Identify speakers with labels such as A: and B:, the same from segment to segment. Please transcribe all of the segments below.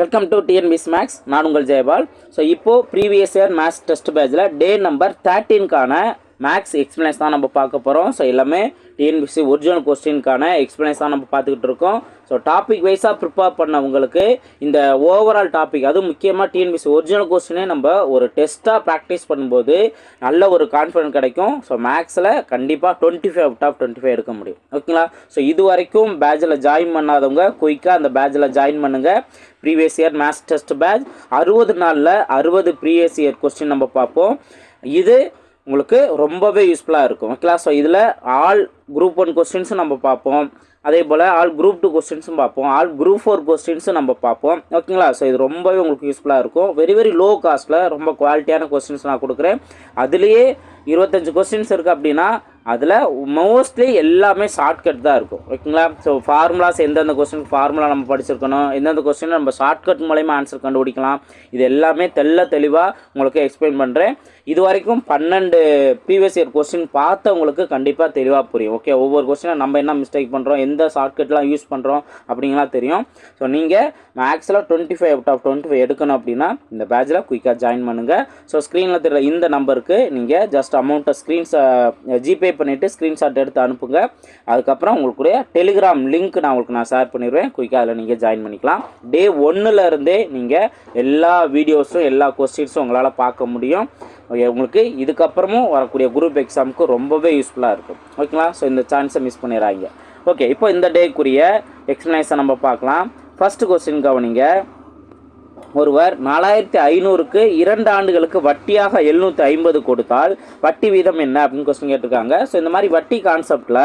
A: Welcome to டிஎன்பிஸ் maths நான் உங்கள் Jayapal. So இப்போது ப்ரீவியஸ் இயர் மேக்ஸ் டெஸ்ட் பேஜில் டே நம்பர் தேர்ட்டீன்கான மேக்ஸ் எக்ஸ்பிளைன்ஸ் தான் நம்ம பார்க்க போகிறோம் ஸோ எல்லாமே டிஎன்பிசி ஒரிஜினல் கொஸ்டின்கான எக்ஸ்பிளைன்ஸ் நம்ம பார்த்துக்கிட்டு இருக்கோம். ஸோ டாபிக் வைஸாக ப்ரிப்பேர் பண்ணவங்களுக்கு இந்த ஓவரால் டாபிக் அதுவும் முக்கியமாக டிஎன்பிசி ஒரிஜினல் கொஸ்டினே நம்ம ஒரு டெஸ்ட்டாக ப்ராக்டிஸ் பண்ணும்போது நல்ல ஒரு கான்ஃபிடன்ஸ் கிடைக்கும். ஸோ மேக்ஸில் கண்டிப்பாக twenty five top twenty five எடுக்க முடியும். ஓகேங்களா ஸோ இது வரைக்கும் பேட்சில் ஜாயின் பண்ணாதவங்க குயிக்காக அந்த பேட்சில் ஜாயின் பண்ணுங்கள் previous year maths test batch அறுபது நாளில் அறுபது ப்ரீவியஸ் இயர் கொஸ்டின் நம்ம பார்ப்போம். இது உங்களுக்கு ரொம்பவே யூஸ்ஃபுல்லாக இருக்கும். ஓகேங்களா ஸோ இதில் ஆல் குரூப் ஒன் கொஸ்டின்ஸும் நம்ம பார்ப்போம் அதே போல் ஆல் குரூப் டூ கொஸ்டின்ஸும் பார்ப்போம் ஆல் குரூப் ஃபோர் கொஸ்டின்ஸும் நம்ம பார்ப்போம் ஓகேங்களா ஸோ இது ரொம்பவே உங்களுக்கு யூஸ்ஃபுல்லாக இருக்கும். வெரி வெரி லோ காஸ்ட்டில் ரொம்ப குவாலிட்டியான கொஸ்டின்ஸ் நான் கொடுக்குறேன். அதுலேயே இருபத்தஞ்சு கொஸ்டின்ஸ் இருக்குது அப்படின்னா அதில் மோஸ்ட்லி எல்லாமே ஷார்ட்கட் தான் இருக்கும். ஓகேங்களா ஸோ ஃபார்முலாஸ் எந்தெந்த கொஸ்டின் ஃபார்முலா நம்ம படிச்சிருக்கணும் எந்தெந்த கொஸ்டின் நம்ம ஷார்ட்கட் மூலயமா ஆன்சர் கண்டுபிடிக்கலாம். இது எல்லாமே தெள்ள தெளிவாக உங்களுக்கு எக்ஸ்பிளைன் பண்ணுறேன் இது வரைக்கும் பன்னெண்டு ப்ரீவியஸ் இயர் கொஸ்டின் பார்த்தவங்களுக்கு கண்டிப்பாக தெளிவாக புரியும். ஓகே ஒவ்வொரு கொஸ்டினும் நம்ம என்ன மிஸ்டேக் பண்ணுறோம் எந்த ஷார்ட்கட்லாம் யூஸ் பண்ணுறோம் அப்படிங்கலாம் தெரியும். ஸோ நீங்கள் மேக்ஸில் twenty five out of twenty five எடுக்கணும் அப்படின்னா இந்த பேட்சில் குயிக்காக ஜாயின் பண்ணுங்கள் ஸோ ஸ்க்ரீனில் தெரியல இந்த நம்பருக்கு நீங்கள் ஜஸ்ட் அமௌண்ட்டை ஸ்க்ரீன்ஸ் ஜிபே பண்ணிவிட்டு ஸ்க்ரீன்ஷாட் எடுத்து அனுப்புங்க. அதுக்கப்புறம் உங்களுக்குடைய டெலிகிராம் லிங்க் நான் உங்களுக்கு நான் ஷேர் பண்ணிடுவேன் குயிக்காக அதில் நீங்கள் ஜாயின் பண்ணிக்கலாம். டே ஒன்றுல இருந்தே நீங்கள் எல்லா வீடியோஸும் எல்லா கொஸ்டின்ஸும் உங்களால் பார்க்க முடியும். உங்களுக்கு இதுக்கப்புறமும் வரக்கூடிய குரூப் எக்ஸாமுக்கு ரொம்பவே யூஸ்ஃபுல்லாக இருக்கும். ஓகேங்களா ஸோ இந்த சான்ஸை மிஸ் பண்ணிடுறாங்க ஓகே இப்போ இந்த டேக்குரிய எக்ஸ்ப்ளனேஷன் நம்ம பார்க்கலாம். ஃபஸ்ட்டு கொஸ்டின் கவனிங்க. ஒருவர் நாலாயிரத்தி ஐநூறுக்கு இரண்டு ஆண்டுகளுக்கு வட்டியாக எழுநூற்றி ஐம்பது கொடுத்தால் வட்டி வீதம் என்ன அப்படின்னு கொஸ்டின் கேட்டிருக்காங்க. ஸோ இந்த மாதிரி வட்டி கான்செப்டில்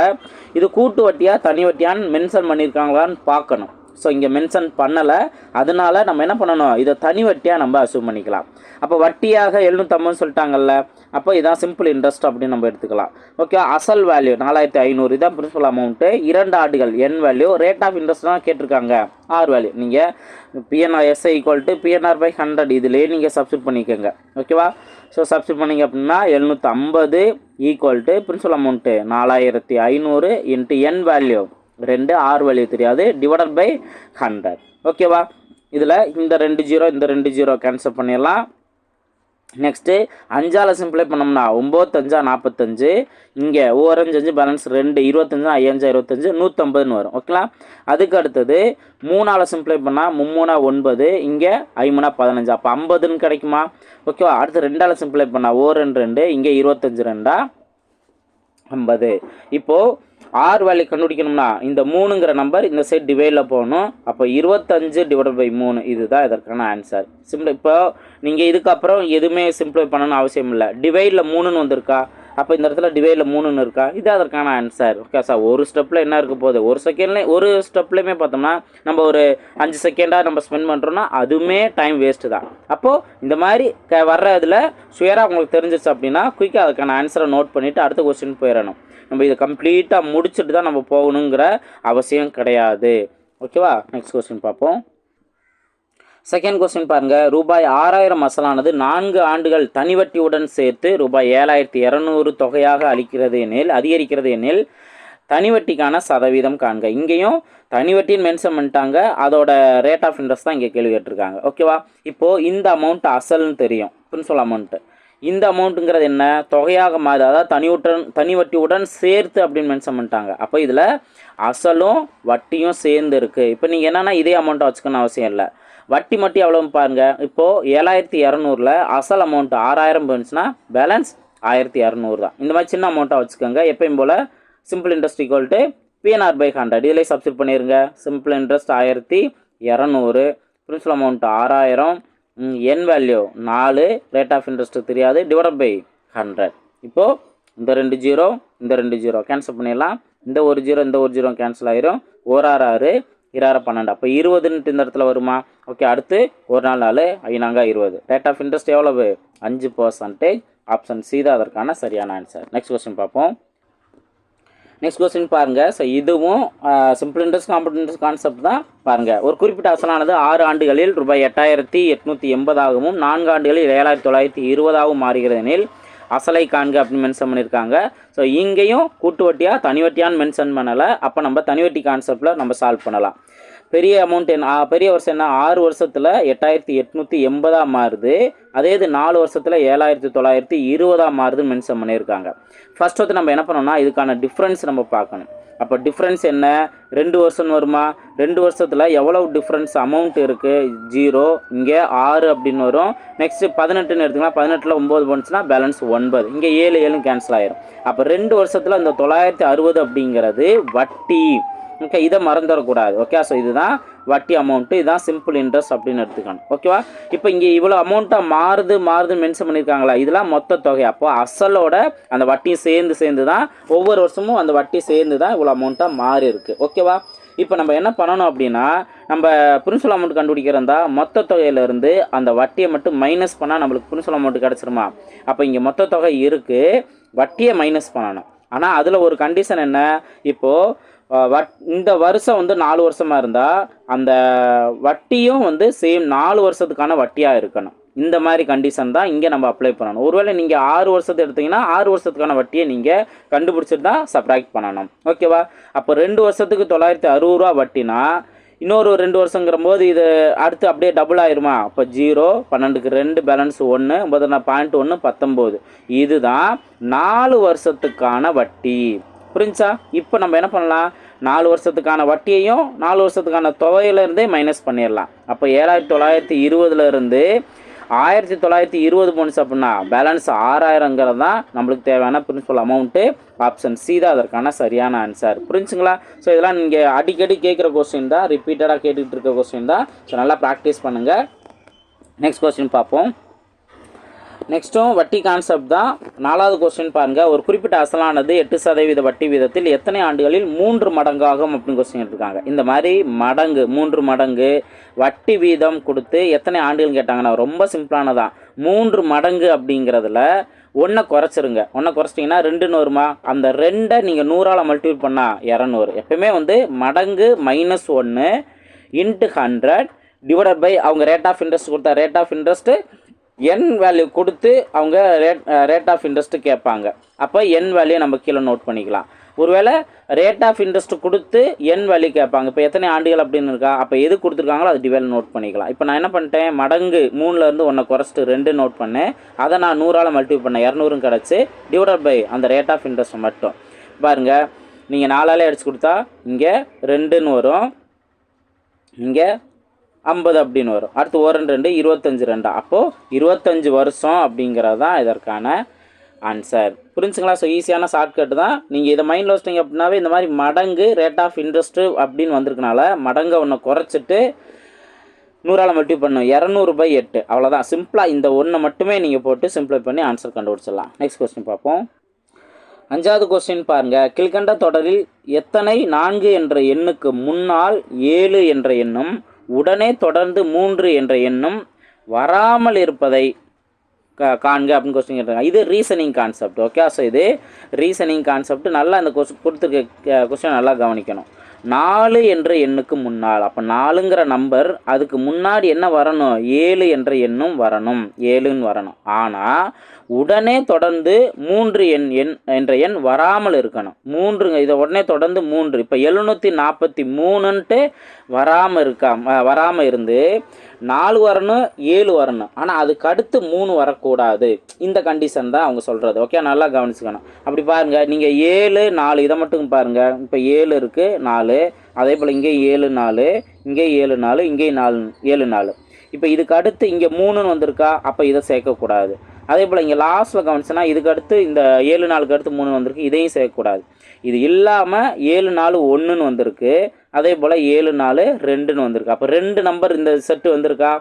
A: இது கூட்டு வட்டியாக தனி வட்டியான்னு மென்ஷன் பண்ணியிருக்காங்களான்னு பார்க்கணும். ஸோ இங்கே மென்ஷன் பண்ணலை. அதனால நம்ம என்ன பண்ணணும்? இதை தனி வட்டியாக நம்ம அசூம் பண்ணிக்கலாம். அப்போ வட்டியாக எழுநூற்றம்பதுன்னு சொல்லிட்டாங்கல்ல. அப்போ இதான் சிம்பிள் இன்ட்ரெஸ்ட் அப்படின்னு நம்ம எடுத்துக்கலாம். ஓகே அசல் வேல்யூ நாலாயிரத்தி ஐநூறு. இதான் பிரின்சிபல் அமௌண்ட்டு இரண்டு ஆண்டுகள் N value rate of interest தான் கேட்டிருக்காங்க. ஆர் வேல்யூ நீங்கள் PNR SI equal to PNR by hundred இதுலேயே நீங்கள் சப்ஸ்டியூட் பண்ணிக்கோங்க. ஓகேவா ஸோ சப்ஸ்டியூட் பண்ணிங்க அப்படின்னா எழுநூற்றம்பது ஈக்குவல் டு பிரின்சிபல் அமௌண்ட்டு நாலாயிரத்தி ஐநூறு இன்ட்டு என் வேல்யூ ரெண்டு ஆறு வேல்யூ தெரியாது. டிவைடட் பை ஹண்ட்ரட் ஓகேவா இதில் இந்த ரெண்டு ஜீரோ இந்த ரெண்டு ஜீரோ கேன்சல் பண்ணிடலாம். நெக்ஸ்ட்டு அஞ்சால் சிம்பிளை பண்ணோம்னா ஒம்பத்தஞ்சா நாற்பத்தஞ்சு இங்கே ஓரஞ்சு அஞ்சு பேலன்ஸ் ரெண்டு இருபத்தஞ்சா ஐயஞ்சா இருபத்தஞ்சு நூற்றம்பதுன்னு வரும். ஓகேங்களா அதுக்கு அடுத்தது மூணால் சிம்பிளை பண்ணால் மும்மூணா ஒன்பது இங்கே ஐமூணா பதினஞ்சு. அப்போ ஐம்பதுன்னு கிடைக்குமா? ஓகேவா அடுத்து ரெண்டால் சிம்பிளை பண்ணால் ஓ ரெண்டு ரெண்டு இங்கே இருபத்தஞ்சு ரெண்டா ஐம்பது. இப்போது ஆர் வேல்யூ கண்டுபிடிக்கணும்னா இந்த மூணுங்கிற நம்பர் இந்த சைட் டிவைடில் போகணும். அப்போ இருபத்தஞ்சு டிவைட் பை மூணு இதுதான் இதற்கான ஆன்சர் சிம்பிள் இப்போ நீங்கள் இதுக்கப்புறம் எதுவுமே சிம்பிளை பண்ணணும்னு அவசியம் இல்லை. டிவைடில் மூணுன்னு வந்திருக்கா? அப்போ இந்த இடத்துல டிவைடில் மூணுன்னு இருக்கா? இது அதற்கான ஆன்சர் ஓகே சார் ஒரு ஸ்டெப்பில் என்ன இருக்க போகுது? ஒரு செகண்ட்லேயே ஒரு ஸ்டெப்லேயுமே பார்த்தோம்னா நம்ம ஒரு அஞ்சு செகண்டாக நம்ம ஸ்பெண்ட் பண்ணுறோன்னா அதுவுமே டைம் வேஸ்ட்டு தான். அப்போது இந்த மாதிரி க வர்ற இதில் சுயராக உங்களுக்கு தெரிஞ்சிச்சு அப்படின்னா குயிக்காக அதுக்கான ஆன்சரை நோட் பண்ணிவிட்டு அடுத்த கொஸ்டின் போயிடணும். நம்ம இதை கம்ப்ளீட்டாக முடிச்சுட்டு தான் நம்ம போகணுங்கிற அவசியம் கிடையாது. ஓகேவா நெக்ஸ்ட் கொஸ்டின் பார்ப்போம். செகண்ட் கொஸ்டின் பாருங்க. ரூபாய் ஆறாயிரம் அசலானது நான்கு ஆண்டுகள் தனிவட்டியுடன் சேர்த்து ரூபாய் ஏழாயிரத்தி இரநூறு தொகையாக அளிக்கிறது எனில் அதிகரிக்கிறது எனில் தனிவட்டிக்கான சதவீதம் காண்க. இங்கேயும் தனிவட்டின்னு மென்ஷன் பண்ணிட்டாங்க. அதோட ரேட் ஆஃப் இன்ட்ரெஸ்ட் தான் இங்கே கேள்வி கேட்டிருக்காங்க. ஓகேவா இப்போது இந்த அமௌண்ட் அசல்னு தெரியும். பிரின்சிபல் அமௌண்ட்டு இந்த அமௌண்ட்டுங்கிறது என்ன? தொகையாக மாறுது அதாவது தனியுடன் தனி வட்டியுடன் சேர்த்து அப்படின்னு மென்ஷன் பண்ணிட்டாங்க. அப்போ இதில் அசலும் வட்டியும் சேர்ந்து இருக்குது இப்போ நீங்கள் என்னென்னா இதே அமௌண்ட்டை வச்சுக்கணும் அவசியம் இல்லை. வட்டி மட்டும் எவ்வளோன்னு பாருங்கள் இப்போது ஏழாயிரத்தி இரநூறுல அசல் அமௌண்ட் ஆறாயிரம் போணுச்சுன்னா பேலன்ஸ் ஆயிரத்தி இரநூறு தான். இந்த மாதிரி சின்ன அமௌண்ட்டாக வச்சுக்கோங்க. எப்பயும் போல் simple interest equal to PNR by hundred இதிலே சப்ஸ்டியூட் பண்ணிடுங்க சிம்பிள் இன்ட்ரெஸ்ட் ஆயிரத்தி இரநூறு. பிரின்சிபல் அமௌண்ட் ஆறாயிரம். என் வேல்யூ நாலு ரேட் ஆஃப் இன்ட்ரெஸ்ட் தெரியாது டிவைட் பை ஹண்ட்ரட் இப்போது இந்த ரெண்டு ஜீரோ இந்த ரெண்டு ஜீரோ கேன்சல் பண்ணிடலாம். இந்த ஒரு ஜீரோ இந்த ஒரு ஜீரோ கேன்சல் ஆயிரும். ஒரு ஆறு ஆறு இராறு பன்னெண்டு. அப்போ இருபதுன்ட்டு இந்த இடத்துல வருமா? ஓகே அடுத்து ஒரு நாள் நாலு ஐநாங்க இருபது. ரேட் ஆஃப் இன்ட்ரெஸ்ட் எவ்வளவு? அஞ்சு பர்சன்டேஜ் ஆப்ஷன் சி தான் அதற்கான சரியான ஆன்சர் நெக்ஸ்ட் கொஸ்டின் பார்ப்போம். நெக்ஸ்ட் கொஸ்டின் பாருங்கள் ஸோ இதுவும் சிம்பிள் இன்ட்ரெஸ்ட் காம்பவுண்ட் கான்செப்ட் தான் பாருங்கள் ஒரு குறிப்பிட்ட அசலானது ஆறு ஆண்டுகளில் ரூபாய் எட்டாயிரத்தி எட்நூற்றி எண்பதாகவும் நான்கு ஆண்டுகளில் ஏழாயிரத்தி தொள்ளாயிரத்தி இருபதாகவும் மாறுகிறது எனில் அசலை காண்க அப்படின்னு மென்ஷன் பண்ணியிருக்காங்க. ஸோ இங்கேயும் கூட்டு வட்டியாக தனி வட்டியான்னு மென்ஷன் பண்ணலை. அப்போ நம்ம தனி வட்டி கான்செப்டில் நம்ம சால்வ் பண்ணலாம். பெரிய அமௌண்ட் என்ன பெரிய வருஷம் என்ன ஆறு வருஷத்தில் எட்டாயிரத்தி எட்நூற்றி எண்பதாக மாறுது. அதே இது நாலு வருஷத்தில் ஏழாயிரத்தி தொள்ளாயிரத்தி இருபதாக மாறுதுன்னு மென்ஷன் பண்ணியிருக்காங்க. ஃபர்ஸ்ட் வந்து நம்ம என்ன பண்ணோம்னா இதுக்கான டிஃப்ரென்ஸ் நம்ம பார்க்கணும். அப்போ டிஃப்ரென்ஸ் என்ன? ரெண்டு வருஷம்னு வருமா? ரெண்டு வருஷத்தில் எவ்வளோ டிஃப்ரென்ஸ் அமௌண்ட் இருக்குது ஜீரோ இங்கே ஆறு அப்படின்னு வரும். நெக்ஸ்ட்டு பதினெட்டுன்னு எடுத்துக்கலாம். பதினெட்டில் ஒம்பது போனுச்சுன்னா பேலன்ஸ் ஒன்பது. இங்கே ஏழு ஏழுன்னு கேன்சல் ஆயிரும். அப்போ ரெண்டு வருஷத்தில் இந்த தொள்ளாயிரத்தி அறுபது அப்படிங்கிறது வட்டி. ஓகே இதை மறந்துடக்கூடாது. ஓகே ஸோ இதுதான் வட்டி அமௌண்ட்டு இதுதான் சிம்பிள் இன்ட்ரெஸ்ட் அப்படின்னு எடுத்துக்கணும். ஓகேவா இப்போ இங்கே இவ்வளோ அமௌண்ட்டாக மாறுது மாறுதுன்னு மென்ஷன் பண்ணியிருக்காங்களா? இதெல்லாம் மொத்த தொகை. அப்போ அசலோட அந்த வட்டியும் சேர்ந்து சேர்ந்து தான் ஒவ்வொரு வருஷமும் அந்த வட்டி சேர்ந்து தான் இவ்வளோ அமௌண்ட்டாக மாறி இருக்குது ஓகேவா இப்போ நம்ம என்ன பண்ணணும் அப்படின்னா நம்ம பிரின்சிபல் அமௌண்ட் கண்டுபிடிக்கிறதா மொத்த தொகையிலேருந்து அந்த வட்டியை மட்டும் மைனஸ் பண்ணால் நம்மளுக்கு பிரின்சிபல் அமௌண்ட் கிடச்சிருமா? அப்போ இங்கே மொத்த தொகை இருக்குது வட்டியை மைனஸ் பண்ணணும். ஆனால் அதில் ஒரு கண்டிஷன் என்ன? இப்போது வட் இந்த வருஷம் வந்து நாலு வருஷமாக இருந்தால் அந்த வட்டியும் வந்து சேம் நாலு வருஷத்துக்கான வட்டியாக இருக்கணும். இந்த மாதிரி கண்டிஷன் தான் இங்கே நம்ம அப்ளை பண்ணணும். ஒருவேளை நீங்கள் ஆறு வருஷத்தை எடுத்தீங்கன்னா ஆறு வருஷத்துக்கான வட்டியை நீங்கள் கண்டுபிடிச்சிட்டு தான் சப்ராக்ட் பண்ணணும். ஓகேவா அப்போ ரெண்டு வருஷத்துக்கு தொள்ளாயிரத்தி அறுபது ரூபா வட்டினா இன்னொரு ரெண்டு வருஷங்கிற போது இது அடுத்து அப்படியே டபுள் ஆயிருமா? அப்போ ஜீரோ பன்னெண்டுக்கு ரெண்டு பேலன்ஸ் ஒன்று ஒன்பது பாயிண்ட் ஒன்று பத்தொம்போது. இதுதான் நாலு வருஷத்துக்கான வட்டி. புரிஞ்சா? இப்போ நம்ம என்ன பண்ணலாம்? நாலு வருஷத்துக்கான வட்டியையும் நாலு வருஷத்துக்கான தொகையிலேருந்தே மைனஸ் பண்ணிடலாம். அப்போ ஏழாயிரத்தி தொள்ளாயிரத்தி இருபதுலேருந்து ஆயிரத்தி தொள்ளாயிரத்தி இருபது போனுச்சு அப்படின்னா பேலன்ஸ் ஆறாயிரங்கிறது தான் நம்மளுக்கு தேவையான பிரின்சிபல் அமௌண்ட்டு ஆப்ஷன் சி தான் அதற்கான சரியான ஆன்சர் புரிஞ்சுங்களா? ஸோ இதெல்லாம் நீங்கள் அடிக்கடி கேட்குற கொஸ்டின் தான் ரிப்பீட்டடாக கேட்டுக்கிட்டு இருக்க கொஸ்டின் தான். ஸோ நல்லா ப்ராக்டிஸ் பண்ணுங்கள் நெக்ஸ்ட் கொஸ்டின் பார்ப்போம். நெக்ஸ்ட்டும் வட்டி கான்செப்ட் தான். நாலாவது கொஸ்டின் பாருங்கள் ஒரு குறிப்பிட்ட அசலானது எட்டு சதவீத வட்டி வீதத்தில் எத்தனை ஆண்டுகளில் மூன்று மடங்காகும் அப்படின்னு கொஸ்டின் இருக்காங்க இந்த மாதிரி மடங்கு மூன்று மடங்கு வட்டி வீதம் கொடுத்து எத்தனை ஆண்டுகள் கேட்டாங்கன்னா ரொம்ப சிம்பிளானதான் மூன்று மடங்கு அப்படிங்கிறதுல ஒன்றை குறைச்சிருங்க. ஒன்றை குறைச்சிட்டிங்கன்னா ரெண்டுன்னு வருமா அந்த ரெண்டை நீங்கள் நூறால் மல்டிபிள் பண்ணால் இரநூறு. எப்பயுமே வந்து மடங்கு மைனஸ் ஒன்று இன்ட்டு ஹண்ட்ரட் டிவைடட் பை அவங்க ரேட் ஆஃப் இன்ட்ரெஸ்ட் கொடுத்தா rate of interest N value கொடுத்து அவங்க ரேட் ரேட் ஆஃப் இன்ட்ரெஸ்ட் கேட்பாங்க. அப்போ என் வேல்யூ நம்ம கீழே நோட் பண்ணிக்கலாம். ஒருவேளை ரேட் ஆஃப் இன்ட்ரெஸ்ட் கொடுத்து என் வேல்யூ கேட்பாங்க. இப்போ எத்தனை ஆண்டுகள் அப்படின்னு இருக்கா? அப்போ எது கொடுத்துருக்காங்களோ அது டிவைல் நோட் பண்ணிக்கலாம். இப்போ நான் என்ன பண்ணிட்டேன்? மடங்கு மூணுலேருந்து ஒன்றை குறைச்சிட்டு ரெண்டு நோட் பண்ணேன். அதை நான் நூறால் மல்டிபிள் பண்ணேன். இரநூறும் கிடச்சி டிவைட் பை அந்த ரேட் ஆஃப் இன்ட்ரெஸ்ட் மட்டும். பாருங்கள் நீங்கள் நாலாலே அடிச்சு கொடுத்தா இங்கே ரெண்டுன்னு வரும். இங்கே ஐம்பது அப்படின்னு வரும். அடுத்து ஒரு ரெண்டு ரெண்டு இருபத்தஞ்சு ரெண்டா? அப்போது இருபத்தஞ்சு வருஷம் அப்படிங்கிறது தான் இதற்கான ஆன்சர் புரிஞ்சுங்களா? ஸோ ஈஸியான ஷார்ட்கட் தான். நீங்கள் இதை மைண்டில் வச்சிட்டிங்க அப்படின்னாவே இந்த மாதிரி மடங்கு ரேட் ஆஃப் இன்ட்ரெஸ்ட்டு அப்படின்னு வந்திருக்கனால மடங்கை ஒன்று குறைச்சிட்டு நூறால் மல்டி பண்ணும் இரநூறு பை எட்டு. அவ்வளோதான் சிம்பிளாக இந்த ஒன்றை மட்டுமே நீங்கள் போட்டு சிம்பிளை பண்ணி ஆன்சர் கண்டுபிடிச்சிடலாம். நெக்ஸ்ட் கொஸ்டின் பார்ப்போம். அஞ்சாவது கொஸ்டின் பாருங்கள் கீழ்கண்ட தொடரில் எத்தனை நான்கு என்ற எண்ணுக்கு முன்னால் ஏழு என்ற எண்ணும் உடனே தொடர்ந்து மூன்று என்ற எண்ணும் வராமல் இருப்பதை கா- காண்க அப்படின்னு கொஸ்டின் கேட்டாங்க இது ரீசனிங் கான்செப்ட் ஓகே ஸோ இது ரீசனிங் கான்செப்ட் நல்லா அந்த கொஸ் கொடுத்துருக்க கொஸ்டின் நல்லா கவனிக்கணும். நாலு என்ற எண்ணுக்கு முன்னால். அப்போ நாலுங்கிற நம்பர் அதுக்கு முன்னாடி என்ன வரணும்? ஏழு என்ற எண்ணும் வரணும். ஏழுன்னு வரணும். ஆனால் உடனே தொடர்ந்து மூன்று எண் எண் என்ற எண் வராமல் இருக்கணும். மூன்றுங்க இதை உடனே தொடர்ந்து மூன்று. இப்போ எழுநூற்றி நாற்பத்தி மூணுன்ட்டு வராமல் இருக்காம வராமல் இருந்து நாலு வரணும் ஏழு வரணும். ஆனால் அதுக்கு அடுத்து மூணு வரக்கூடாது. இந்த கண்டிஷன் தான் அவங்க சொல்கிறது ஓகே நல்லா கவனிச்சுக்கணும். அப்படி பாருங்கள் நீங்கள் ஏழு நாலு இதை மட்டும் பாருங்கள் இப்போ ஏழு இருக்குது நாலு. அதே போல் இங்கே ஏழு நாலு. இங்கே ஏழு நாலு. இங்கே நாலு ஏழு நாலு. இப்போ இதுக்கு அடுத்து இங்கே மூணுன்னு வந்திருக்கா அப்போ இதை சேர்க்கக்கூடாது. அதே போல் இங்கே லாஸ்ட்டில் கவனிச்சோன்னா இதுக்கு அடுத்து இந்த ஏழு நாளுக்கு அடுத்து மூணு வந்திருக்கு இதையும் சேர்க்கக்கூடாது. இது இல்லாமல் ஏழு நாலு ஒன்றுன்னு வந்திருக்கு அதே போல் ஏழு நாலு ரெண்டுன்னு வந்திருக்கு. அப்போ ரெண்டு நம்பர் இந்த செட்டு வந்திருக்கா?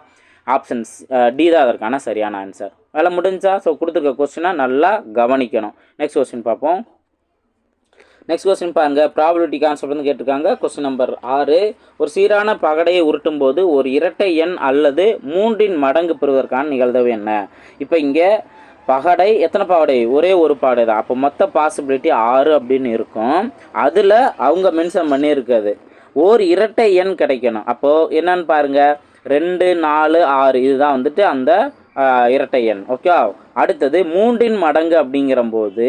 A: ஆப்ஷன்ஸ் டி தான் அதற்கான சரியான ஆன்சர் வேலை முடிஞ்சா ஸோ கொடுத்துருக்க கொஸ்டினை நல்லா கவனிக்கணும். நெக்ஸ்ட் கொஸ்டின் பார்ப்போம். நெக்ஸ்ட் கொஸ்டின் பாருங்க. ப்ராபிலிட்டி கான்செப்ட் வந்து கேட்டிருக்காங்க. கொஸ்டின் நம்பர் ஆறு. ஒரு சீரான பகடையை உருட்டும் போது ஒரு இரட்டை எண் அல்லது மூன்றின் மடங்கு பெறுவதற்கான நிகழ்தவு என்ன? இப்போ இங்கே பகடை எத்தனை பாவடை ஒரே ஒரு பாடை தான். அப்போ மொத்த பாசிபிலிட்டி ஆறு அப்படின்னு இருக்கும். அதில் அவங்க மென்ஷன் பண்ணியிருக்காது ஓர் இரட்டை எண் கிடைக்கணும். அப்போது என்னன்னு பாருங்க. ரெண்டு நாலு ஆறு. இதுதான் வந்துட்டு அந்த இரட்டை எண். ஓகே அடுத்தது மூன்றின் மடங்கு அப்படிங்கிறம்போது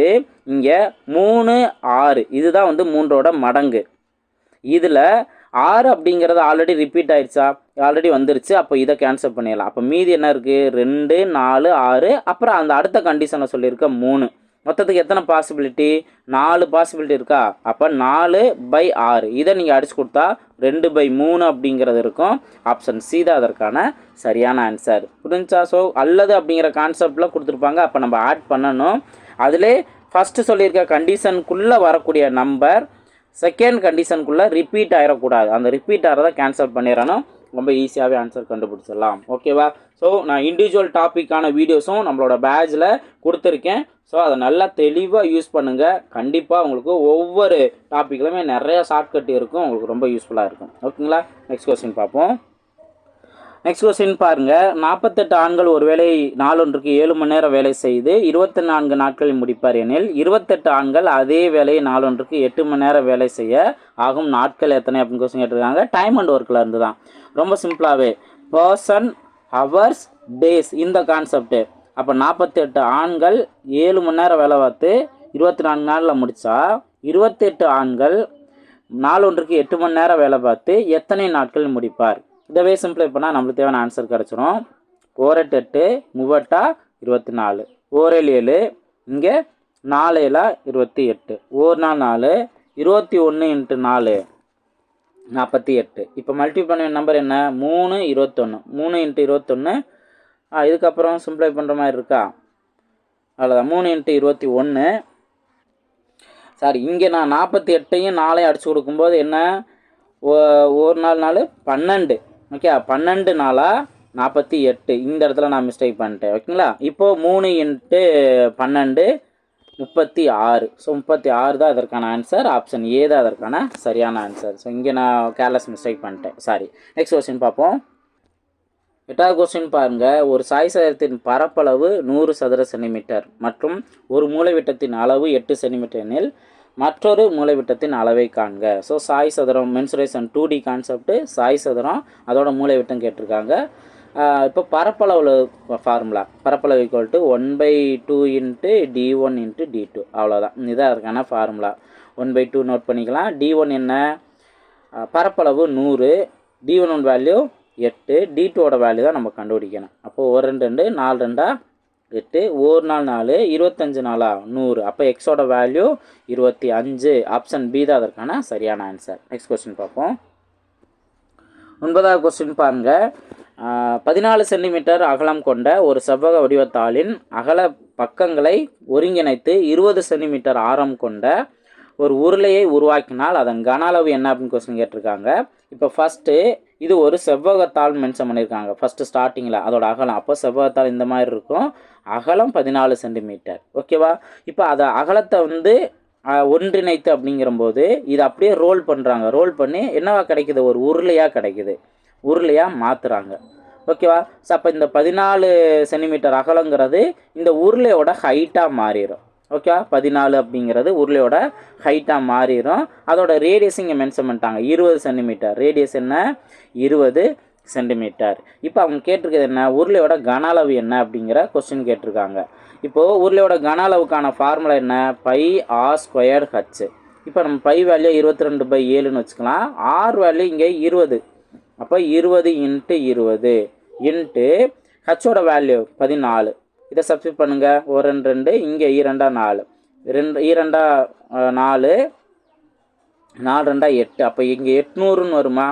A: இங்கே மூணு ஆறு. இதுதான் வந்து மூன்றோட மடங்கு. இதில் ஆறு அப்படிங்கிறது ஆல்ரெடி ரிப்பீட் ஆயிடுச்சா? ஆல்ரெடி வந்துருச்சு. அப்போ இதை கேன்சல் பண்ணிடலாம். அப்போ மீதி என்ன இருக்குது ரெண்டு நாலு ஆறு. அப்புறம் அந்த அடுத்த கண்டிஷனை சொல்லியிருக்க மூணு. மொத்தத்துக்கு எத்தனை பாசிபிலிட்டி நாலு பாசிபிலிட்டி இருக்கா? அப்போ நாலு பை ஆறு. இதை நீங்கள் அடிச்சு கொடுத்தா ரெண்டு பை மூணு அப்படிங்கிறது இருக்கும். ஆப்ஷன் சி தான் அதற்கான சரியான ஆன்சர் புரிஞ்சா ஸோ அல்லது அப்படிங்கிற கான்செப்டில் கொடுத்துருப்பாங்க. அப்போ நம்ம ஆட் பண்ணணும். அதிலே ஃபஸ்ட்டு சொல்லியிருக்க கண்டிஷனுக்குள்ளே வரக்கூடிய நம்பர் செகண்ட் கண்டிஷனுக்குள்ளே ரிப்பீட் ஆகிடக்கூடாது அந்த ரிப்பீட் ஆகிறத கேன்சல் பண்ணிடணும். ரொம்ப ஈஸியாகவே ஆன்சர் கண்டுபிடிச்சிடலாம். ஓகேவா ஸோ நான் இண்டிவிஜுவல் டாப்பிக்கான வீடியோஸும் நம்மளோட பேட்சில் கொடுத்துருக்கேன். ஸோ அதை நல்லா தெளிவாக யூஸ் பண்ணுங்கள் கண்டிப்பாக உங்களுக்கு ஒவ்வொரு டாப்பிக்லையுமே நிறைய ஷார்ட்கட் இருக்கும். உங்களுக்கு ரொம்ப யூஸ்ஃபுல்லாக இருக்கும். ஓகேங்களா நெக்ஸ்ட் கொஸ்டின் பார்ப்போம். நெக்ஸ்ட் கொஸ்டின் பாருங்கள் நாற்பத்தெட்டு ஆண்கள் ஒரு வேலை நாளொன்றுக்கு ஏழு மணி நேரம் வேலை செய்து இருபத்தி நான்கு நாட்களில் முடிப்பார் எனில் இருபத்தெட்டு ஆண்கள் அதே வேலையை நாளொன்றுக்கு எட்டு மணி நேரம் வேலை செய்ய ஆகும் நாட்கள் எத்தனை அப்படின்னு கொஸ்டின் கேட்டிருக்காங்க. டைம் அண்ட் ஒர்க்கில் இருந்து தான் ரொம்ப சிம்பிளாகவே பர்சன் ஹவர்ஸ் டேஸ் இந்த கான்செப்ட்டு அப்போ நாற்பத்தெட்டு ஆண்கள் ஏழு மணி நேரம் வேலை பார்த்து இருபத்தி நான்கு நாளில் முடித்தா இருபத்தெட்டு ஆண்கள் நாளொன்றுக்கு எட்டு மணி நேரம் வேலை பார்த்து எத்தனை நாட்கள் முடிப்பார்? இதவே சிம்பிளை பண்ணால் நம்மளுக்கு தேவையான ஆன்சர் கிடச்சிரும். ஓரெட்டு எட்டு முவட்டா இருபத்தி நாலு ஓரேழு ஏழு இங்கே நாலேலா இருபத்தி எட்டு. ஒரு நாள் நாலு இருபத்தி ஒன்று இன்ட்டு நாலு நாற்பத்தி எட்டு. இப்போ மல்டி பண்ண நம்பர் என்ன? மூணு இருபத்தொன்று மூணு இன்ட்டு இருபத்தொன்று இதுக்கப்புறம் சிம்பிளை பண்ணுற மாதிரி இருக்கா? அவ்வளோதான் மூணு இன்ட்டு இருபத்தி ஒன்று சாரி இங்கே நான் நாற்பத்தி எட்டையும் நாளையும் அடிச்சு கொடுக்கும்போது என்ன? ஓ ஒரு நாள் நாள் பன்னெண்டு. ஓகே பன்னெண்டு நாளாக நாற்பத்தி எட்டு. இந்த இடத்துல நான் மிஸ்டேக் பண்ணிட்டேன். ஓகேங்களா இப்போது மூணு இன்ட்டு பன்னெண்டு முப்பத்தி ஆறு. ஸோ முப்பத்தி ஆறு தான் அதற்கான ஆன்சர் ஆப்ஷன் ஏ தான் அதற்கான சரியான ஆன்சர் ஸோ இங்கே நான் கேர்லெஸ் மிஸ்டேக் பண்ணிட்டேன். சாரி நெக்ஸ்ட் கொஸ்டின் பார்ப்போம். எட்டாவது கொஸ்டின் பாருங்கள் ஒரு சாய் சதுரத்தின் பரப்பளவு நூறு சதுர சென்டிமீட்டர் மற்றும் ஒரு மூளைவிட்டத்தின் அளவு எட்டு சென்டிமீட்டர் எனில் மற்றொரு மூலைவிட்டத்தின் அளவை காண்க. ஸோ சாய் சதுரம் மென்சுரேஷன் டூ டி கான்செப்ட்டு சாய் சதுரம் அதோட மூளைவிட்டம் கேட்டிருக்காங்க. இப்போ பரப்பளவில் ஃபார்முலா பரப்பளவு equal to one by two into D one into D two அவ்வளோதான் இதாக இருக்கான formula one by two note பண்ணிக்கலாம். டி ஒன் என்ன? பரப்பளவு நூறு. டி ஒன் வேல்யூ எட்டு. டி டூவோட வேல்யூ தான் நம்ம கண்டுபிடிக்கணும். அப்போது ஒரு ரெண்டு ரெண்டு நாலு ரெண்டாக எட்டு ஒரு நாள் நாலு இருபத்தஞ்சு நாளா? நூறு. அப்போ எக்ஸோட வேல்யூ இருபத்தி அஞ்சு. ஆப்ஷன் பி தான் அதற்கான சரியான ஆன்சர் நெக்ஸ்ட் கொஸ்டின் பார்ப்போம். ஒன்பதாவது கொஸ்டின் பாருங்க. பதினாலு சென்டிமீட்டர் அகலம் கொண்ட ஒரு செவ்வக வடிவத்தாளின் அகல பக்கங்களை ஒருங்கிணைத்து இருபது சென்டிமீட்டர் ஆரம் கொண்ட ஒரு உருளையை உருவாக்கினால் அதன் கன அளவு என்ன அப்படின்னு கொஸ்டின் கேட்டிருக்காங்க. இப்போ ஃபஸ்ட்டு இது ஒரு செவ்வகத்தாள் மென்ஷன் பண்ணியிருக்காங்க. ஃபஸ்ட்டு ஸ்டார்டிங்கில் அதோட அகலம். அப்போ செவ்வகத்தாள் இந்த மாதிரி இருக்கும். அகலம் பதினாலு சென்டிமீட்டர் ஓகேவா இப்போ அதை அகலத்தை வந்து ஒன்றிணைத்து அப்படிங்கிறம்போது இது அப்படியே ரோல் பண்ணுறாங்க ரோல் பண்ணி என்னவா கிடைக்குது? ஒரு உருளையாக கிடைக்குது. உருளையாக மாற்றுறாங்க ஓகேவா ஸோ அப்போ இந்த பதினாலு சென்டிமீட்டர் அகலங்கிறது இந்த உருளையோட ஹைட்டாக மாறிடும். ஓகேவா பதினாலு அப்படிங்கிறது உருளையோட ஹைட்டாக மாறிடும் அதோட ரேடியஸ் இங்கே மென்ஷன் பண்ணிட்டாங்க. இருபது சென்டிமீட்டர் ரேடியஸ் என்ன? இருபது சென்டிமீட்டர் இப்போ அவங்க கேட்டிருக்கிறது என்ன? உருளையோட கன அளவு என்ன அப்படிங்கிற கொஸ்டின் கேட்டிருக்காங்க. இப்போது உருளையோட கன அளவுக்கான ஃபார்முலா என்ன? பை ஆர் ஸ்கொயர்டு ஹச் இப்போ நம்ம பை வேல்யூ இருபத்தி ரெண்டு பை ஏழுன்னு வச்சுக்கலாம். ஆர் வேல்யூ இங்கே இருபது. அப்போ இருபது இன்ட்டு இருபது இன்ட்டு ஹச்சோட வேல்யூ பதினாலு. இதை சப்ஸ்டிட் பண்ணுங்கள் ஒரு ரெண்டு ரெண்டு இங்கே ஈரெண்டா நாலு. ரெண்டு ஈரெண்டா நாலு. நாலு ரெண்டா எட்டு. அப்போ இங்கே எட்நூறுன்னு வருமா?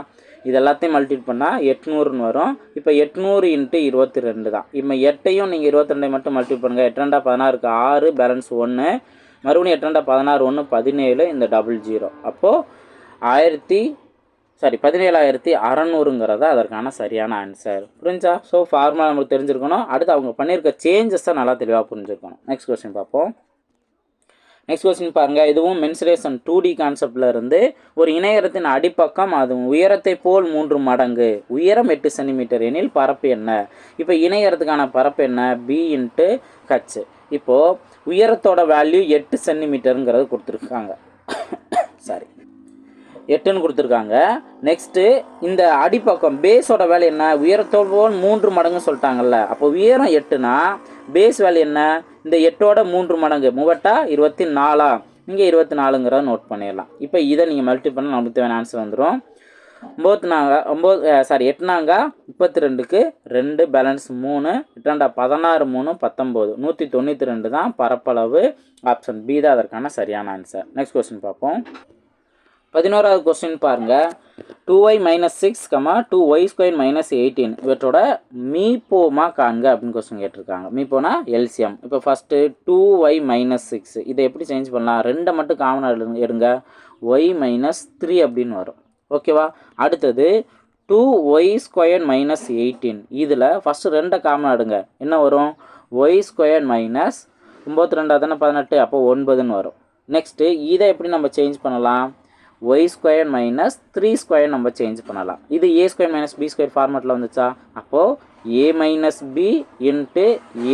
A: இது எல்லாத்தையும் மல்டிட் பண்ணால் எட்நூறுன்னு வரும். இப்போ எட்நூறு இன்ட்டு இருபத்தி ரெண்டு தான். இப்போ எட்டையும் நீங்கள் இருபத்தி ரெண்டை மட்டும் மல்டிட் பண்ணுங்கள் எட்டு ரெண்டா பதினாறுக்கு ஆறு பேலன்ஸ் ஒன்று மறுபடியும் எட்டு ரெண்டா பதினாறு ஒன்று பதினேழு இந்த டபுள் ஜீரோ அப்போது ஆயிரத்தி சாரி பதினேழாயிரத்தி அறநூறுங்கிறதா அதற்கான சரியான ஆன்சர் புரிஞ்சா? ஸோ ஃபார்முலா நம்மளுக்கு தெரிஞ்சிருக்கணும். அடுத்து அவங்க பண்ணியிருக்க சேஞ்சஸை நல்லா தெளிவாக புரிஞ்சுருக்கணும். நெக்ஸ்ட் கொஸ்டின் பார்ப்போம். நெக்ஸ்ட் கொஸ்டின் பாருங்கள் இதுவும் மென்சுரேஷன் டூ டி கான்செப்டில் இருந்து ஒரு இணையரத்தின் அடிப்பக்கம் அது உயரத்தை போல் மூன்று மடங்கு. உயரம் எட்டு சென்டிமீட்டர் எனில் பரப்பு என்ன? இப்போ இணையரத்துக்கான பரப்பு என்ன? பி இன்ட்டு ஹச் இப்போது உயரத்தோட வேல்யூ எட்டு சென்டிமீட்டருங்கிறது கொடுத்துருக்காங்க. சாரி எட்டுன்னு கொடுத்துருக்காங்க. நெக்ஸ்ட்டு இந்த அடிப்பக்கம் பேஸோட வேலை என்ன? உயரத்தோடு போல் மூன்று மடங்கு சொல்லிட்டாங்கல்ல. அப்போ உயரம் எட்டுனா பேஸ் வேலை என்ன? இந்த எட்டோட மூன்று மடங்கு. மூவட்டா இருபத்தி நாலா. இங்கே இருபத்தி நாலுங்கிறத நோட் பண்ணிடலாம். இப்போ இதை நீங்கள் மல்டி பண்ண நமக்கு தேவையான ஆன்சர் வந்துடும் ஒம்பது நாங்க ஒம்பது சாரி எட்டுனாங்க முப்பத்தி ரெண்டுக்கு ரெண்டு பேலன்ஸ் மூணு எட்டாண்டா பதினாறு மூணு பத்தொம்போது. நூற்றி தொண்ணூற்றி ரெண்டு தான் பரப்பளவு ஆப்ஷன் பி தான் அதற்கான சரியான ஆன்சர் நெக்ஸ்ட் கொஸ்டின் பார்ப்போம். பதினோராவது கொஸ்டின் பாருங்கள் two Y minus six comma two Y square minus eighteen இவற்றோட மீப்போமா காண்க அப்படின்னு கொஸ்டின் கேட்டிருக்காங்க. மீப்போனா எல்சிஎம் இப்போ first two Y minus six இதை எப்படி சேஞ்ச் பண்ணலாம்? ரெண்டை மட்டும் காமனாக எடுங்க எடுங்க. ஒய் மைனஸ் த்ரீ அப்படின்னு வரும். ஓகேவா அடுத்தது two Y square minus eighteen இதில் ஃபஸ்ட்டு ரெண்டை காமனாக எடுங்க. என்ன வரும்? ஒய் ஸ்கொயர் மைனஸ் ஒம்பத்தி ரெண்டாவது தானே பதினெட்டு. அப்போ ஒன்பதுன்னு வரும். நெக்ஸ்ட்டு இதை எப்படி நம்ம சேஞ்ச் பண்ணலாம்? Y square minus three square நம்ம சேஞ்ச் பண்ணலாம். இது A square minus B square ஃபார்மேட்டில் வந்துச்சா? அப்போது A minus B into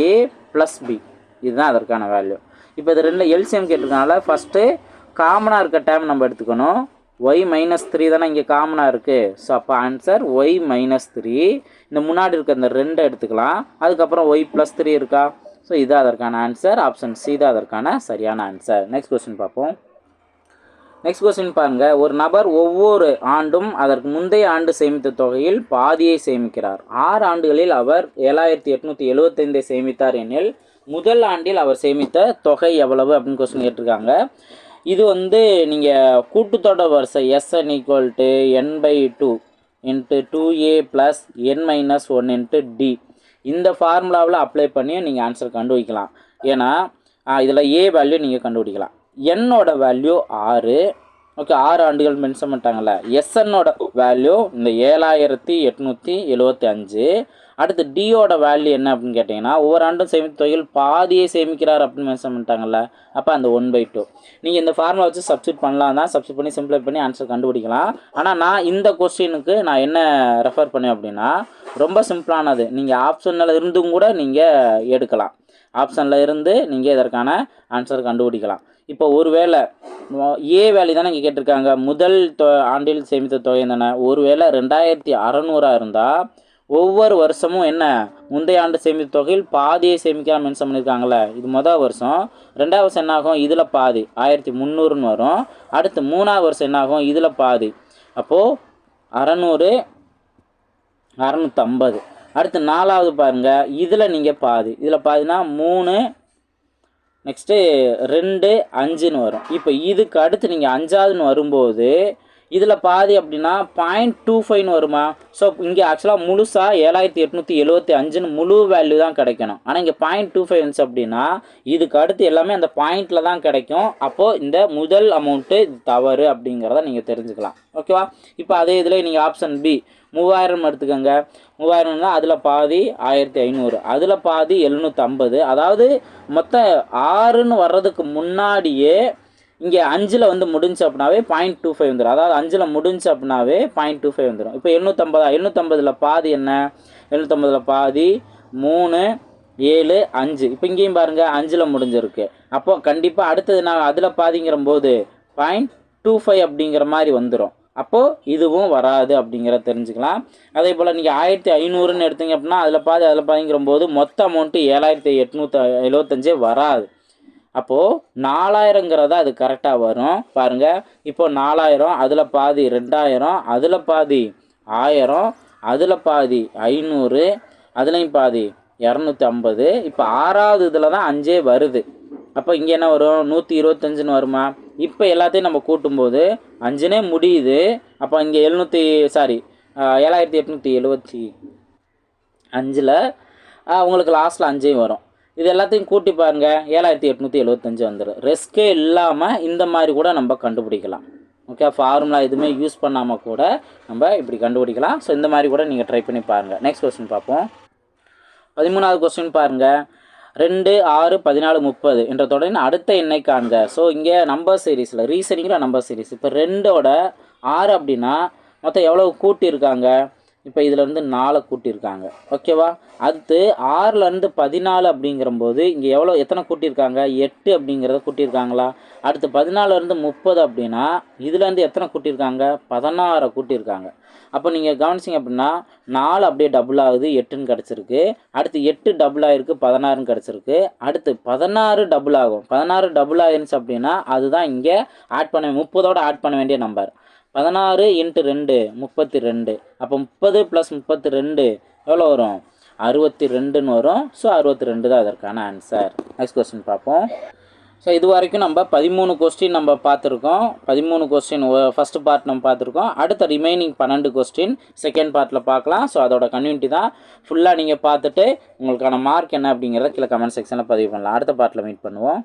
A: A plus B இதுதான் அதற்கான வேல்யூ இப்போ இது ரெண்டு எல்சிஎம் கேட்டிருக்கனால ஃபஸ்ட்டு காமனாக இருக்க டேம் நம்ம எடுத்துக்கணும். ஒய் மைனஸ் த்ரீ தானே இங்கே காமனாக இருக்குது ஸோ அப்போ ஆன்சர் ஒய் மைனஸ் த்ரீ இந்த முன்னாடி இருக்க இந்த ரெண்டை எடுத்துக்கலாம். அதுக்கப்புறம் ஒய் ப்ளஸ் த்ரீ இருக்கா? ஸோ இது அதற்கான ஆன்சர் ஆப்ஷன் சி தான் அதற்கான சரியான ஆன்சர் நெக்ஸ்ட் கொஸ்டின் பார்ப்போம். நெக்ஸ்ட் கொஸ்டின் பாருங்க. ஒரு நபர் ஒவ்வொரு ஆண்டும் அதற்கு முந்தைய ஆண்டு சேமித்த தொகையில் பாதியை சேமிக்கிறார். ஆறு ஆண்டுகளில் அவர் ஏழாயிரத்தி எட்நூற்றி எழுபத்தைந்தை சேமித்தார் எனில் முதல் ஆண்டில் அவர் சேமித்த தொகை எவ்வளவு அப்படின்னு கொஸ்டின் கேட்டிருக்காங்க. இது வந்து நீங்கள் கூட்டுத்தொடர் வரிசை S N equal to N by two into two A plus N minus one into D இந்த ஃபார்முலாவில் அப்ளை பண்ணி நீங்கள் ஆன்சர் கண்டுபிடிக்கலாம். ஏன்னா இதில் ஏ வேல்யூ நீங்கள் கண்டுபிடிக்கலாம். என்னோட வேல்யூ ஆறு. ஓகே ஆறு ஆண்டுகள் மென்ஷன் பண்ணிட்டாங்கல்ல. எஸ்என்னோட வேல்யூ இந்த ஏழாயிரத்தி எட்நூற்றி எழுபத்தி அஞ்சு. அடுத்து டியோட வேல்யூ என்ன அப்படின்னு கேட்டிங்கன்னா ஒவ்வொரு ஆண்டும் சேமித்த தொகையில் பாதியை சேமிக்கிறார் அப்படின்னு மென்ஷன் பண்ணிட்டாங்கல்ல. அப்போ அந்த ஒன் பை டூ நீங்கள் இந்த ஃபார்முலா வச்சு சப்ஸ்டியூட் பண்ணலாம். தான் சப்ஸ்டியூட் பண்ணி சிம்பிளை பண்ணி ஆன்சர் கண்டுபிடிக்கலாம். ஆனால் நான் இந்த கொஸ்டினுக்கு நான் என்ன ரெஃபர் பண்ணேன் அப்படின்னா ரொம்ப சிம்பிளானது நீங்கள் ஆப்ஷனில் இருந்தும் கூட நீங்கள் எடுக்கலாம். ஆப்ஷனில் இருந்து நீங்கள் இதற்கான ஆன்சர் கண்டுபிடிக்கலாம். இப்போ ஒருவேளை ஏ வேலை தானே இங்கே கேட்டிருக்காங்க. முதல் தொ ஆண்டில் சேமித்த தொகை தானே ஒருவேளை ரெண்டாயிரத்தி அறநூறாக இருந்தால் ஒவ்வொரு வருஷமும் என்ன? முந்தைய ஆண்டு சேமித்த தொகையில் பாதியை சேமிக்கலாம் மென்ஷன் பண்ணியிருக்காங்களே இது மொதல் வருஷம். ரெண்டாவது வருஷம் என்னாகும் இதில் பாதி. ஆயிரத்தி முந்நூறுன்னு வரும். அடுத்து மூணாவது வருஷம் என்னாகும் இதில் பாதி. அப்போது அறநூறு அறநூற்றம்பது அடுத்து நாலாவது பாருங்கள் இதில் நீங்கள் பாதி. இதில் பாதினா மூணு நெக்ஸ்ட்டு ரெண்டு அஞ்சுன்னு வரும். இப்போ இதுக்கு அடுத்து நீங்கள் அஞ்சாவதுன்னு வரும்போது இதில் பாதி அப்படின்னா பாயிண்ட் டூ ஃபைவ்னு வருமா? ஸோ இங்கே ஆக்சுவலாக முழுசாக ஏழாயிரத்தி எட்நூற்றி எழுபத்தி அஞ்சுன்னு முழு வேல்யூ தான் கிடைக்கணும். ஆனால் இங்கே பாயிண்ட் டூ ஃபைவ் இருந்துச்சு அப்படின்னா இதுக்கு அடுத்து எல்லாமே அந்த பாயிண்டில் தான் கிடைக்கும். அப்போது இந்த முதல் அமௌண்ட்டு தவறு அப்படிங்கிறத நீங்கள் தெரிஞ்சுக்கலாம். ஓகேவா இப்போ அதே இதில் நீங்கள் ஆப்ஷன் பி மூவாயிரம் எடுத்துக்கோங்க. மூவாயிரம்னா அதில் பாதி ஆயிரத்தி ஐநூறு. அதில் பாதி எழுநூற்றம்பது அதாவது மொத்தம் ஆறுன்னு வர்றதுக்கு முன்னாடியே இங்கே அஞ்சில் வந்து முடிஞ்சு அப்படின்னாவே பாயிண்ட் டூ ஃபைவ் வந்துடும் அதாவது அஞ்சில் முடிஞ்சு அப்படின்னாவே பாயிண்ட் டூ ஃபைவ் வந்துடும் இப்போ எழுநூற்றம்பதா எழுநூற்றம்பதில் பாதி என்ன? எழுநூற்றம்பதில் பாதி மூணு ஏழு அஞ்சு. இப்போ இங்கேயும் பாருங்கள் அஞ்சில் முடிஞ்சிருக்கு. அப்போது கண்டிப்பாக அடுத்தது நான் அதில் பாதிங்கிற போது பாயிண்ட் டூ ஃபைவ் அப்படிங்கிற மாதிரி வந்துடும் அப்போது இதுவும் வராது அப்படிங்கிறத தெரிஞ்சுக்கலாம். அதே போல் நீங்கள் ஆயிரத்தி ஐநூறுன்னு எடுத்தீங்க அப்படின்னா அதில் பாதி அதில் பாதிங்கிற போது மொத்த அமௌண்ட்டு ஏழாயிரத்தி எட்நூற்றி எழுபத்தஞ்சே வராது. அப்போது நாலாயிரங்கிறத அது கரெக்டாக வரும். பாருங்கள் இப்போது நாலாயிரம் அதில் பாதி ரெண்டாயிரம் அதில் பாதி ஆயிரம் அதில் பாதி ஐநூறு அதுலேயும் பாதி இரநூத்தி ஐம்பது இப்போ ஆறாவது இதில் தான் அஞ்சே வருது. அப்போ இங்கே என்ன வரும்? நூற்றி இருபத்தஞ்சுன்னு வருமா? இப்போ எல்லாத்தையும் நம்ம கூட்டும்போது அஞ்சுனே முடியுது. அப்போ இங்கே எழுநூற்றி சாரி ஏழாயிரத்தி எட்நூற்றி எழுபத்தி அஞ்சில் உங்களுக்கு லாஸ்ட்டில் அஞ்சையும் வரும். இது எல்லாத்தையும் கூட்டி பாருங்கள் ஏழாயிரத்தி எட்நூற்றி எழுபத்தஞ்சு வந்துடும் ரிஸ்க்கே இல்லாமல் இந்த மாதிரி கூட நம்ம கண்டுபிடிக்கலாம். ஓகே ஃபார்முலா எதுவுமே யூஸ் பண்ணாமல் கூட நம்ம இப்படி கண்டுபிடிக்கலாம். ஸோ இந்த மாதிரி கூட நீங்கள் ட்ரை பண்ணி பாருங்கள் நெக்ஸ்ட் கொஸ்டின் பார்ப்போம். பதிமூணாவது கொஸ்டின் பாருங்கள் ரெண்டு ஆறு பதினாலு முப்பது என்ற தொடரின் அடுத்த எண்ணை காண்க. ஸோ இங்கே நம்பர் சீரீஸில் ரீசனிங்கில் நம்பர் சீரீஸ் இப்போ ரெண்டோட ஆறு அப்படின்னா மொத்தம் எவ்வளோ கூட்டியிருக்காங்க? இப்போ இதிலேருந்து நாலை கூட்டியிருக்காங்க. ஓகேவா அடுத்து ஆறுலேருந்து பதினாலு அப்படிங்கிறம்போது இங்கே எவ்வளோ எத்தனை கூட்டியிருக்காங்க? எட்டு அப்படிங்கிறத கூட்டியிருக்காங்களா? அடுத்து பதினாலுலேருந்து முப்பது அப்படின்னா இதுலேருந்து எத்தனை கூட்டியிருக்காங்க? பதினாறை கூட்டியிருக்காங்க. அப்போ நீங்கள் கவனிச்சிங்க அப்படின்னா நாலு அப்படியே டபுள் ஆகுது எட்டுன்னு கிடச்சிருக்கு. அடுத்து எட்டு டபுள் ஆகிருக்கு பதினாறுன்னு கிடச்சிருக்கு. அடுத்து பதினாறு டபுள் ஆகும். பதினாறு டபுள் ஆயிருந்துச்சு அப்படின்னா அதுதான் இங்கே ஆட் பண்ண முப்பதோட ஆட் பண்ண வேண்டிய நம்பர் பதினாறு இன்ட்டு ரெண்டு முப்பத்தி ரெண்டு அப்போ முப்பது ப்ளஸ் முப்பத்தி ரெண்டு எவ்வளோ வரும்? அறுபத்தி ரெண்டுன்னு வரும். ஸோ அறுபத்தி ரெண்டு தான் அதற்கான ஆன்சர் நெக்ஸ்ட் கொஸ்டின் பார்ப்போம். ஸோ இது வரைக்கும் நம்ம பதிமூணு கொஸ்டின் நம்ம பார்த்துருக்கோம். பதிமூணு கொஸ்டின் ஃபஸ்ட்டு பார்ட் நம்ம பார்த்துருக்கோம். அடுத்த ரிமைனிங் பன்னெண்டு கொஸ்டின் செகண்ட் பார்ட்டில் பார்க்கலாம். ஸோ அதோட கம்யூனிட்டி தான். ஃபுல்லாக நீங்கள் பார்த்துட்டு உங்களுக்கான மார்க் என்ன அப்படிங்கிறத கீழே கமெண்ட் செக்ஷனில் பதிவு பண்ணலாம். அடுத்த பார்ட்டில் மீட் பண்ணுவோம்.